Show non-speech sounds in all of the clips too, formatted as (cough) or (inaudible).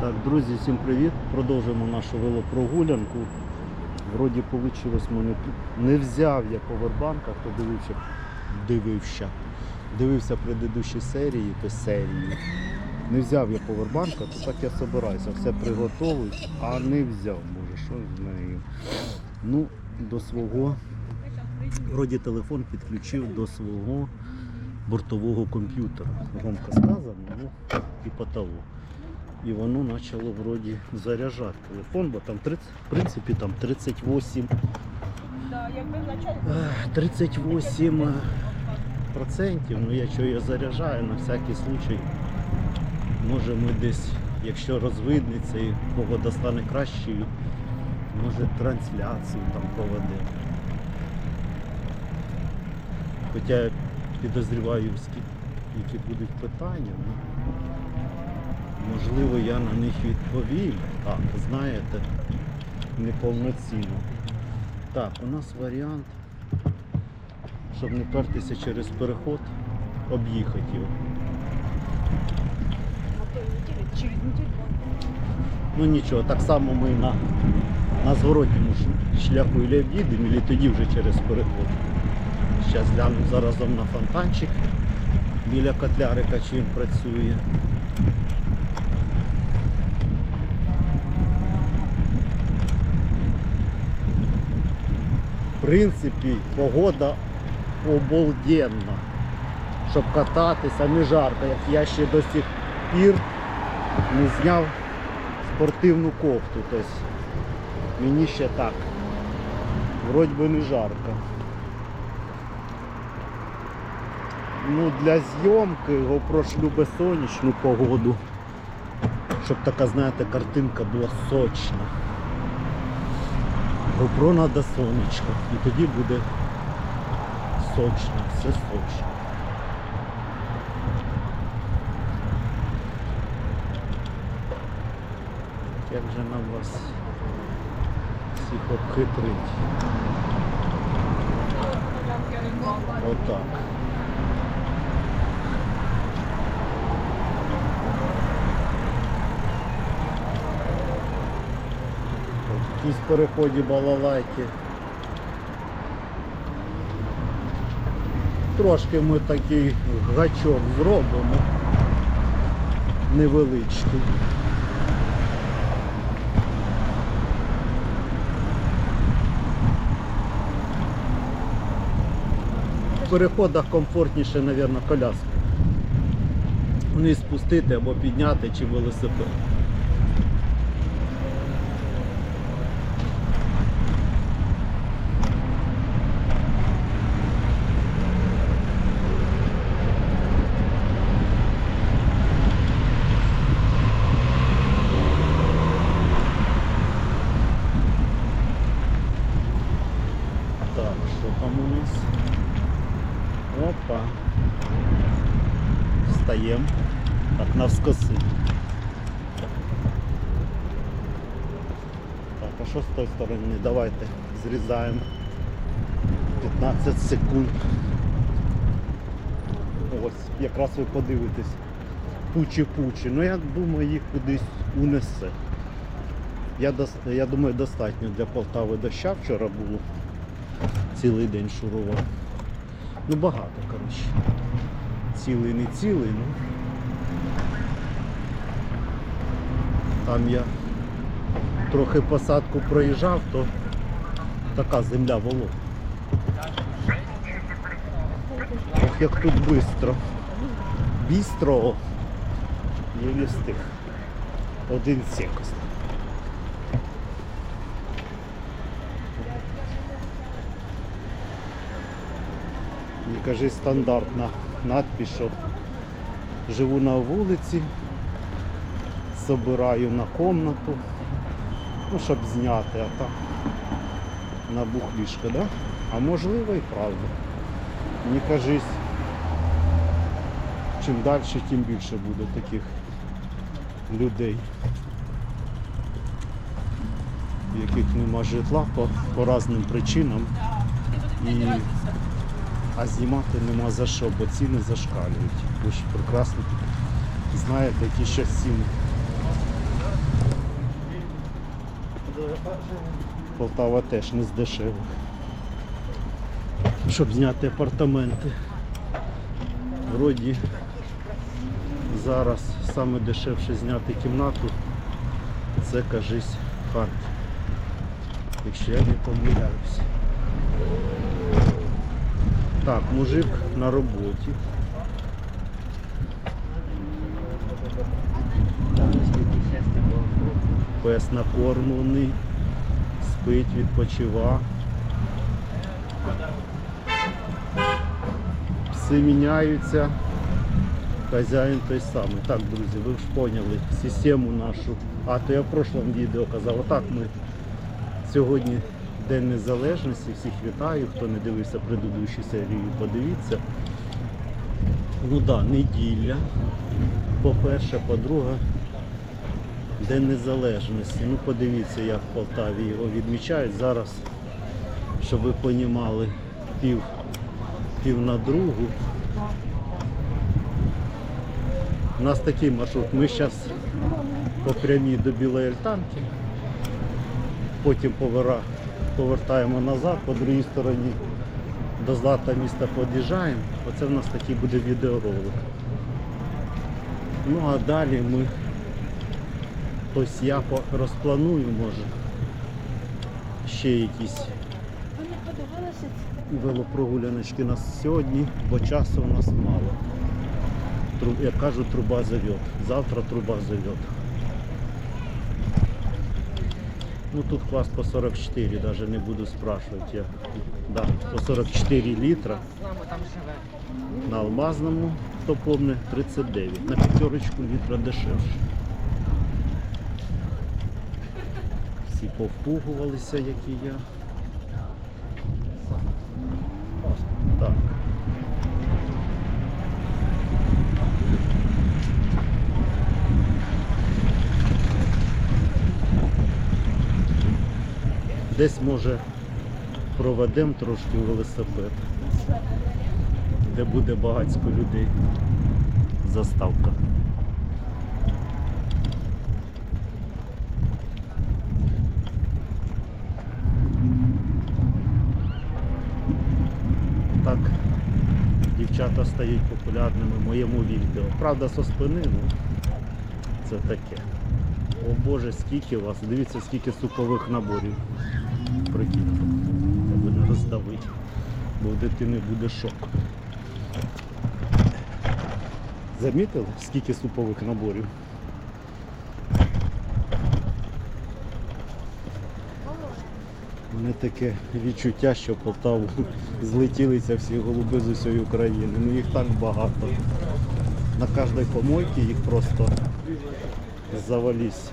Так, друзі, всім привіт. Продовжуємо нашу велопрогулянку. Вроді вийшло. Не взяв я повербанка, хто дивився, дивився. Дивився предыдущі серії, то серії. Не взяв я повербанка, то так я собираюся. Все приготовив, а не взяв. Боже, що з нею? Ну, до свого. Вроді телефон підключив до свого бортового комп'ютера. Громко сказано, ну, типа того. І воно почало вроді заряджати телефон, бо там 30, в принципі там 38, Да, якби вначалі ех, 38 е, процентів. Ну я що я заряджаю на всякий случай. Може ми десь, якщо розвиднеться і погода стане кращою, може трансляцію там проведемо. Хоча я підозріваю, скільки- які будуть питання. Можливо, я на них відповім. Так, знаєте, неповноцінно. Так, у нас варіант, щоб не пертися через переход, об'їхати його. Ну нічого, так само ми на, на зворотньому шляху і їдемо, і тоді вже через переход. Зараз гляну заразом на фонтанчик біля котлярика, чи він працює. В принципі, погода обалденна. Щоб кататися, не жарко, я ще до сих пір не зняв спортивну кофту. Тобто мені ще так. Вроді би не жарко. Ну, для зйомки GoPro любить сонячну погоду. Щоб така, знаєте, картинка була сочна. GoPro треба сонечко. І тоді буде сочно, все сочно. Як же нам вас всіх обхитрить? Отак. В якійсь переході балалайки. Трошки ми такий гачок зробимо. Невеличкий. В переходах комфортніше, мабуть, коляску. Вниз спустити або підняти чи велосипед. Так, що там у нас? Опа. Встаємо. Так, навскоси. Так, а що з тої сторони? Давайте зрізаємо 15 секунд. Ось, якраз ви подивитесь. Пучі-пучі. Ну я думаю, їх кудись унесе. Я, я думаю, достатньо для Полтави доща вчора було. Цілий день шурував. Ну багато, коротше. Цілий не цілий, ну. Там я трохи посадку проїжджав, то така земля волога. Ох, як тут швидко. Бістро. Не встиг. Один секунд. Мені каже стандартна надпись, що живу на вулиці, собираю на комнату, ну, щоб зняти, а так на бухлішко, да? А можливо і правда. Мені кажись, чим далі, тим більше буде таких людей, в яких нема житла по, по різним причинам. І а знімати нема за що, бо ціни зашкалюють. Ви ж прекрасно знаєте, які ще ціни. Полтава теж не з дешевих. Щоб зняти апартаменти. Вроді зараз саме дешевше зняти кімнату це кажись Харків. Якщо я не помиляюсь. Так, мужик на роботі. Пес накормлений, спить, відпочива. Пси міняються. Хазяїн той самий. Так, друзі, ви ж поняли систему нашу. А то я в прошлому відео казав, отак ми сьогодні День Незалежності. Всіх вітаю. Хто не дивився предыдущу серію, подивіться. Ну так, да, неділя. По-перше, по-друге, День Незалежності. Ну подивіться, як в Полтаві його відмічають. Зараз, щоб ви понімали, пів, пів на другу. У нас такий маршрут. Ми зараз по прямій до Білої Альтанки, потім повертаємо назад, по другій стороні до злата міста під'їжджаємо. Оце в нас такий буде відеоролик. Ну а далі ми ось я розпланую, може. Ще якісь велопрогуляночки у нас сьогодні, бо часу у нас мало. Тру- Як кажуть, труба зальот. Завтра труба зальот. Ну тут клас по 44, навіть не буду спрашувати. Я. Да, по 44 літра. На алмазному, хто помне, 39. На п'ятерочку літра дешевше. Всі повпугувалися, як і я. Так. Десь може проведемо трошки велосипед, де буде багатько людей. Заставка. Так, дівчата стають популярними в моєму відео. Правда, со спини, ну це таке. О Боже, скільки вас, дивіться, скільки супових наборів. Прикиньте, аби не роздавити, бо в дитини буде шок. Замітили, скільки супових наборів? Мене таке відчуття, що Полтаву (laughs) злетілися всі голуби з усієї України. Ну їх так багато. На кожній помойці їх просто завались.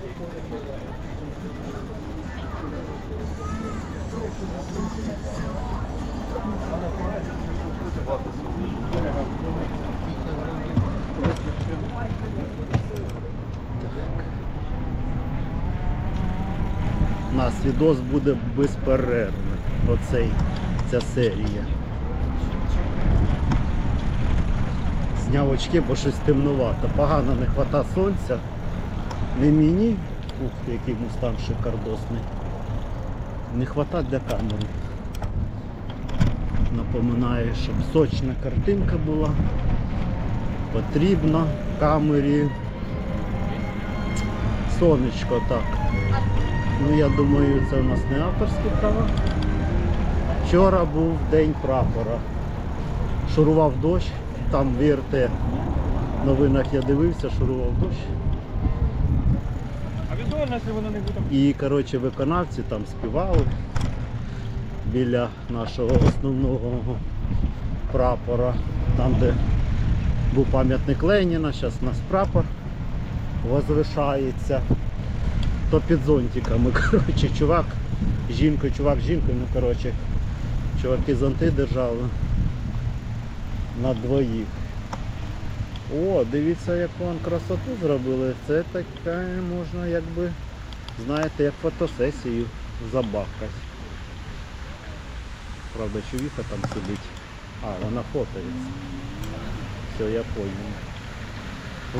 Відос буде безперервний. Оцей, ця серія. Зняв очки, бо щось темнувато. Погано не вистачає сонця. Не мені. Ух, ти, який мустанг шикардосний. Не вистачає для камери. Напоминаю, щоб сочна картинка була. Потрібно камері. Сонечко так. Ну я думаю, це у нас не авторські права. Вчора був день прапора. Шурував дощ, там в новинах я дивився, шурував дощ. А візуально, якщо воно не буде. І коротше виконавці там співали біля нашого основного прапора, там де був пам'ятник Леніна, зараз у нас прапор возвишається. То під зонтиками. (laughs) Коротше, чувак, з чувак з жінкою, ну коротше, чуваки зонти держали на двоїх. О, дивіться, яку он красоту зробили. Це таке можна якби, знаєте, як фотосесію забахати. Правда, чувіха там сидить. А, вона фотоється. Все, я понял.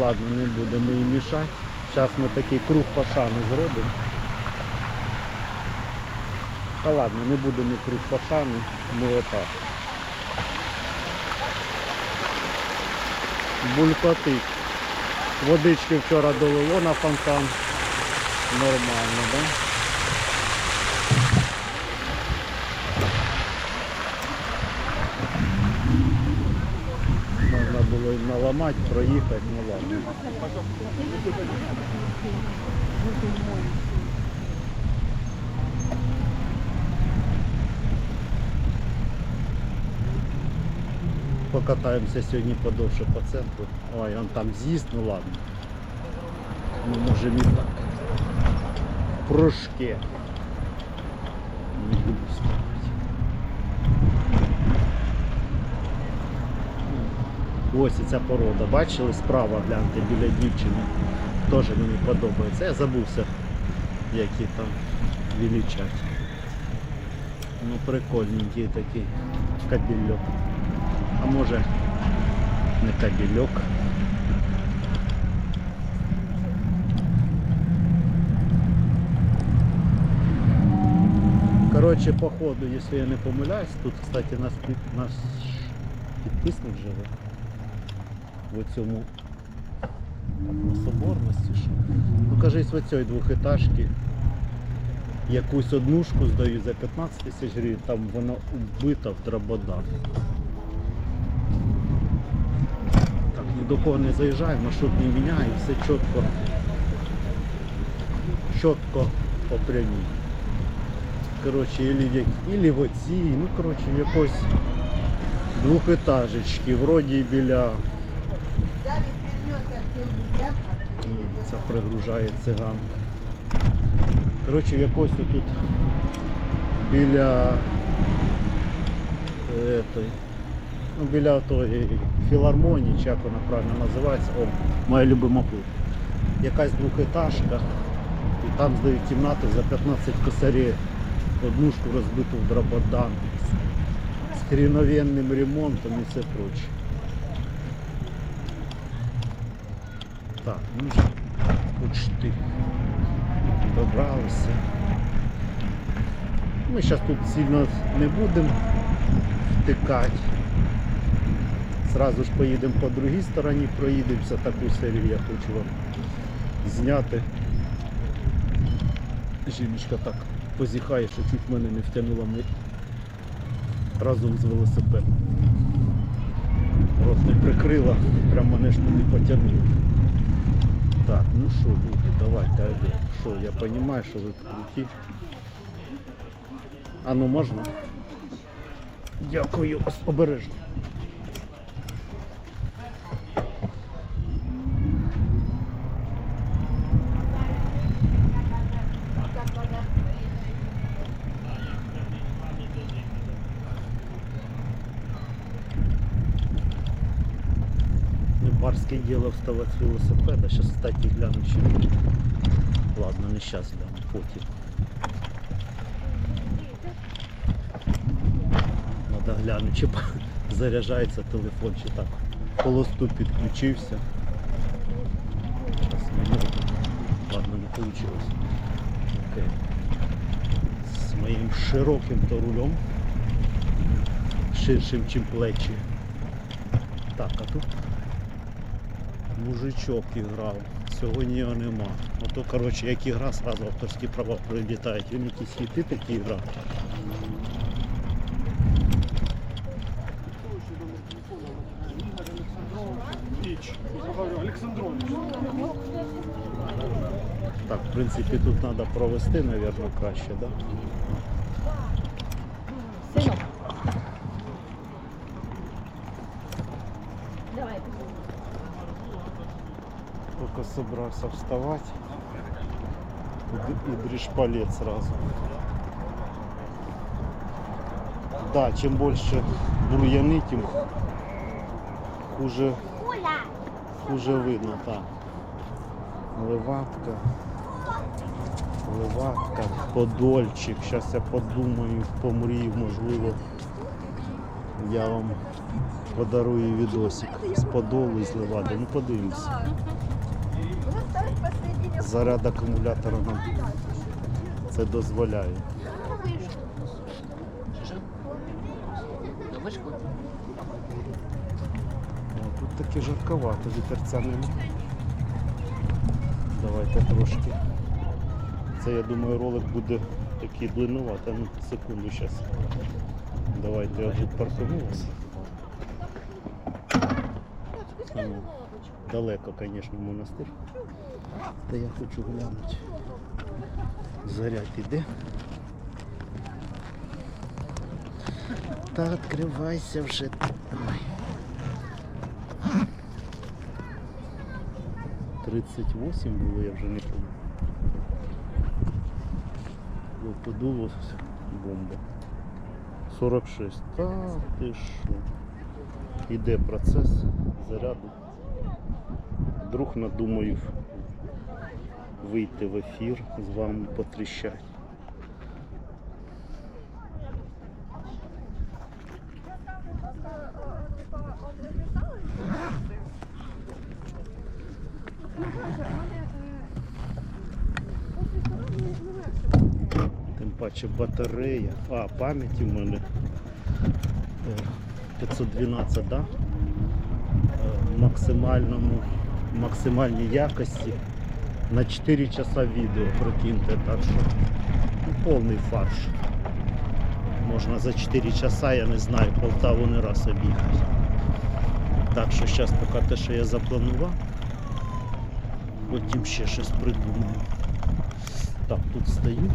Ладно, не будемо їй мішати. Зараз ми такий круг пашани зробимо. Та ладно, не будемо круг пашани, ми отак. Булькотить. Водички вчора долило на фонтан. Нормально, да? Можна було і наламати, проїхати, ну ладно. Покатаємося сьогодні подовше по центру. Ой, он там з'їзд, ну ладно. Ми можемо і так. Прыжки. Не буду ставити. Ось і ця порода. Бачили справа гляньте біля дівчини. Теж мені подобається. Я забувся, які там величать. Ну прикольненький такий кабельок. А може не кабельок. Короче, по ходу, если я не помиляюсь, тут, кстати, під- наш підписник живе. В цьому на соборності. Ну кажись, в цій двохетажці якусь однушку здаю за 15 тисяч гривень, там вона вбита в драбодах. Так, ні до кого не заїжджаю, маршрут не міняю, все чітко. Чітко по прямій. Коротше, ілі, ілі в оцій, ну коротше, якось двохетажечки, вроді біля і це пригружає циган. Коротше, якось тут біля е, той, ну, біля тої філармонії, чи як вона правильно називається, о, моя любима путь. Якась двохетажка, і там здають кімнати за 15 косарів, однушку розбиту в драбадан з хріновенним ремонтом і все проче. Так, ну вже почти добралися. Ми зараз тут сильно не будемо втикати. Зразу ж поїдемо по другій стороні, проїдемося, таку серію я хочу вам зняти. Жіночка так позіхає, що чуть мене не втягнула ми разом з велосипедом. Рот не прикрила, прям мене ж туди потягнуло. Так, ну що, люди, давайте, Олег. Що, я розумію, що ви круті. А ну можна? Дякую, обережно. Барське діло вставати з велосипеда. Сейчас, кстати, гляну чи. Ладно, не сейчас гляну, потім. Надо глянути, чи (laughs) заряджається телефон, чи так. Холосту підключився. Зараз. Ладно, не вийшло. Окей. З моїм широким то рулем. Ширшим, чим плечі. Так, а тут мужичок іграв. Сьогодні його нема. Ото, коротше, як ігра, сразу авторські права прилітають. Він якісь хіти такі грав. Так, в принципі, тут треба провести, мабуть, краще, так? Да? Собрался вставать. И дришпалет сразу. Да, чем больше бурьяны, тем хуже, хуже видно, так. Леватка. Леватка, подольчик. Зараз я подумаю, помрію, можливо. Я вам подарую відосик з подолу і з левади. Ну подивимось. Заряд акумулятора нам це дозволяє. О, тут таки жарковато, вітерця нема. Давайте трошки. Це я думаю ролик буде такий длиннуватий. Ну, секунду зараз. Давайте я тут паркуюся. Далеко, звісно, монастир. Та я хочу глянути. Заряд іде. Та відкривайся вже. Ой. 38 було, я вже не пам'ятаю. Подуло бомба. 46. Та ти що? Іде процес заряду. Вдруг надумаю вийти в ефір, з вами потріщати. Тим паче батарея. А, пам'яті в мене е, 512, да? Е, В максимальному, максимальній якості на 4 часа відео прикиньте, так що ну, повний фарш. Можна за 4 часа, я не знаю, Полтаву не раз об'їхати. Так що зараз поки те, що я запланував, потім ще щось придумаю. Так, тут стою.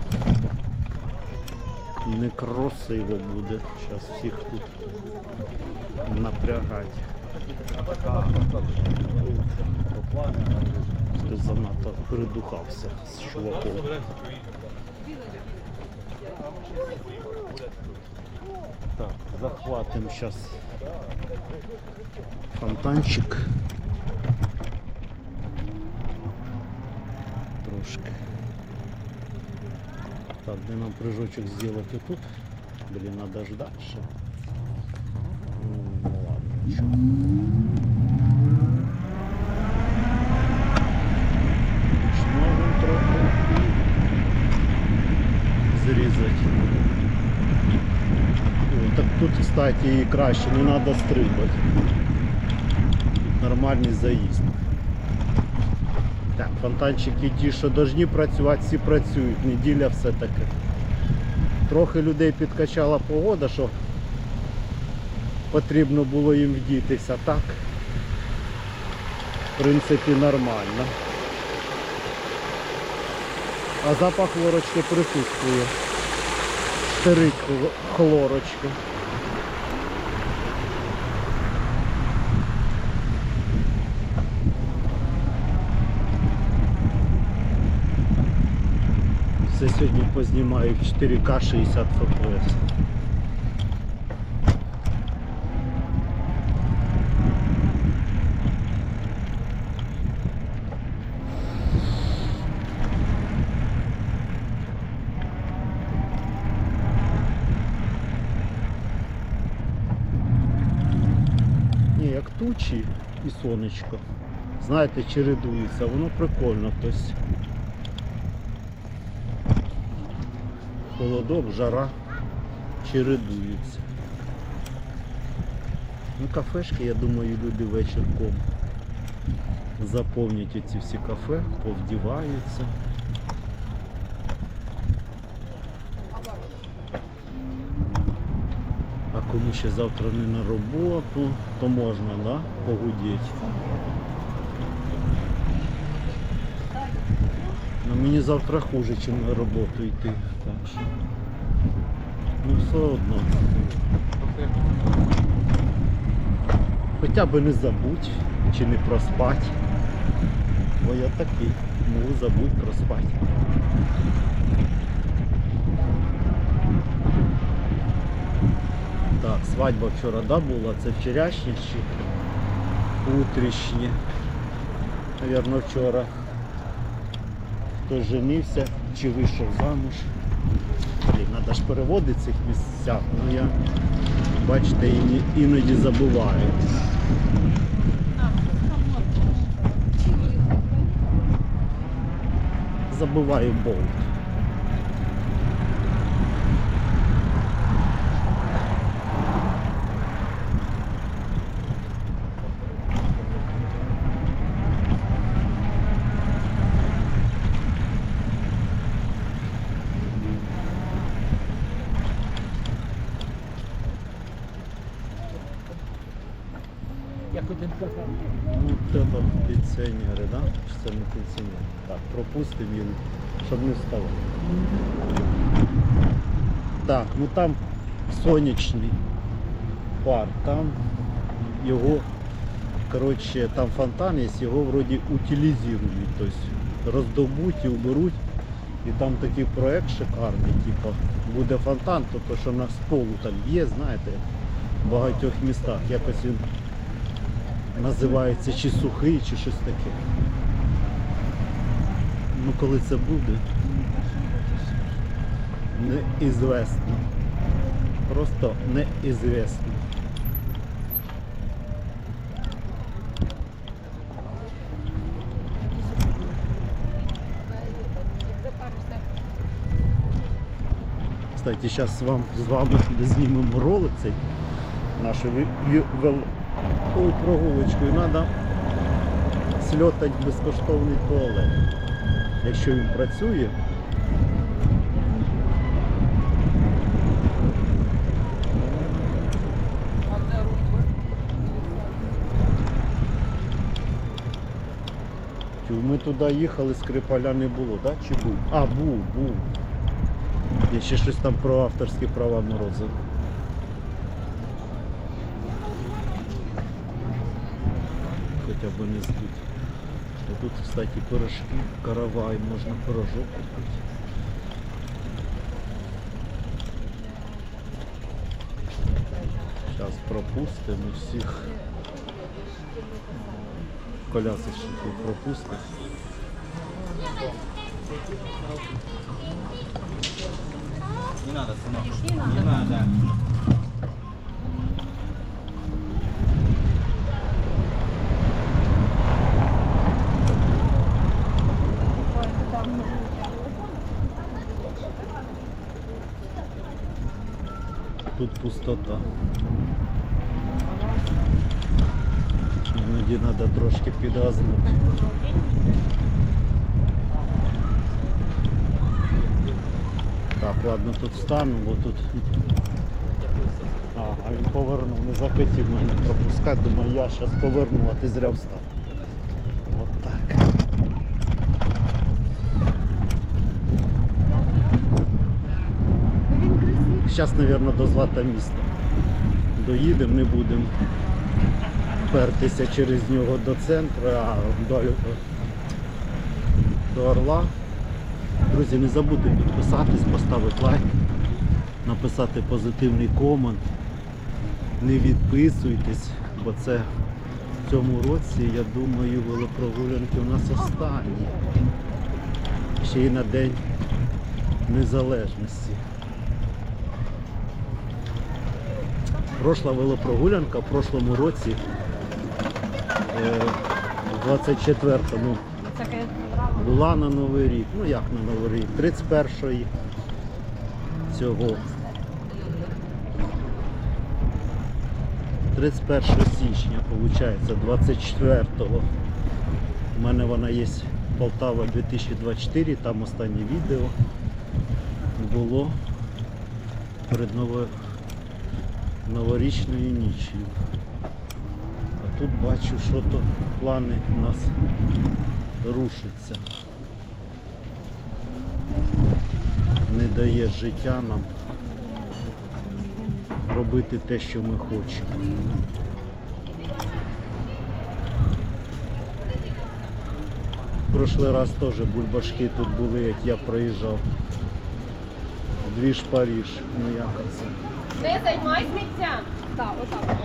Некрасиво буде. Зараз всіх тут напрягати. Ти занадто придухався з чуваком. Так, захватим зараз фонтанчик. Трошки. Так, де нам прыжочек зробити тут? Блін, надо ж дальше. Ладно, нічого. Трохи зрізати. Так тут, кстати, краще, не треба стрибати. Тут нормальний заїзд. Так, фонтанчики ті, що повинні працювати, всі працюють. Неділя все таки. Трохи людей підкачала погода, що потрібно було їм вдітися. Так, в принципі, нормально. А запах хлорочки присутствує. Штирить хло- хлорочка. Все сьогодні познімаю в 4К 60 FPS. Ні, як тучі і сонечко. Знаєте, чередується, воно прикольно. Тобто холодок, жара чередується. Ну, кафешки, я думаю, люди вечірком заповнять ці всі кафе, повдіваються. Кому ще завтра не на роботу, то можна, да, погудіти. Ну, мені завтра хуже, ніж на роботу йти. Так що. Ну все одно. Хоча б не забудь чи не проспать. Бо я такий, можу забудь проспать. Так, свадьба вчора да, була, це вчорашня чи утрішня. Навірно, вчора хтось женився чи вийшов замуж. Блін, треба ж переводити цих місцях, ну я, бачите, іноді забуваю. Забуваю болт. Тебе пенсіонери, да? Чи це не пенсіонери? Так, пропустимо їм, щоб не вставати. Так, ну там сонячний парк, там його, коротше, там фонтан є, його вроді утилізують, тобто роздобуть і уберуть. І там такий проект шикарний, типу, буде фонтан, тобто що на з полу там є, знаєте, в багатьох містах. Якось він називається чи сухий, чи щось таке. Ну коли це буде, неізвісно. Просто неізвісно. Кстати, зараз вам, з вами знімемо ролик цей нашу прогулочку. І треба сльотати безкоштовний туалет. Якщо він працює. Ми туди їхали, скрипаля не було, так? Чи був? А, був, був. Я ще щось там про авторські права морозив. Хоча б не збить. А тут, кстати, пирожки, каравай, можна пирожок купити. Зараз пропустимо всіх. Колясочників пропустимо. Не надо, сынок. Не надо. Тут. Іноді треба трошки підгазнути. Так, ладно, тут встану, бо тут. А, він повернув, не захотів мене пропускати, думаю, я зараз поверну, а ти зря встав. Зараз, мабуть, до злата міста. Доїдемо, не будемо пертися через нього до центру, а до, до Орла. Друзі, не забудьте підписатись, поставити лайк, написати позитивний комент. Не відписуйтесь, бо це в цьому році, я думаю, велопрогулянки у нас останні. Ще й на День Незалежності. Прошла велопрогулянка в прошлому році, е, в 24-му, була на Новий рік. Ну як на Новий рік? 31-ї цього. 31 січня, виходить, 24-го. У мене вона є Полтава 2024, там останнє відео було перед новою новорічною ніччю. А тут бачу, що то плани у нас рушаться. Не дає життя нам робити те, що ми хочемо. Прошлий раз теж бульбашки тут були, як я проїжджав. Двіж Паріж. Ну як це? Не займай сміття. Так, отак.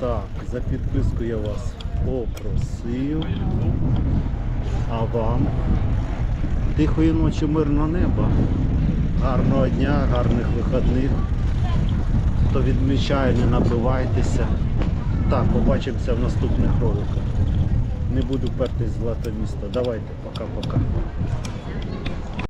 Так, за підписку я вас попросив. А вам тихої ночі, мирного неба, гарного дня, гарних вихідних. Хто відмічає, не набивайтеся. Так, побачимося в наступних роликах. Не буду пертись злато місто. Давайте, пока-пока.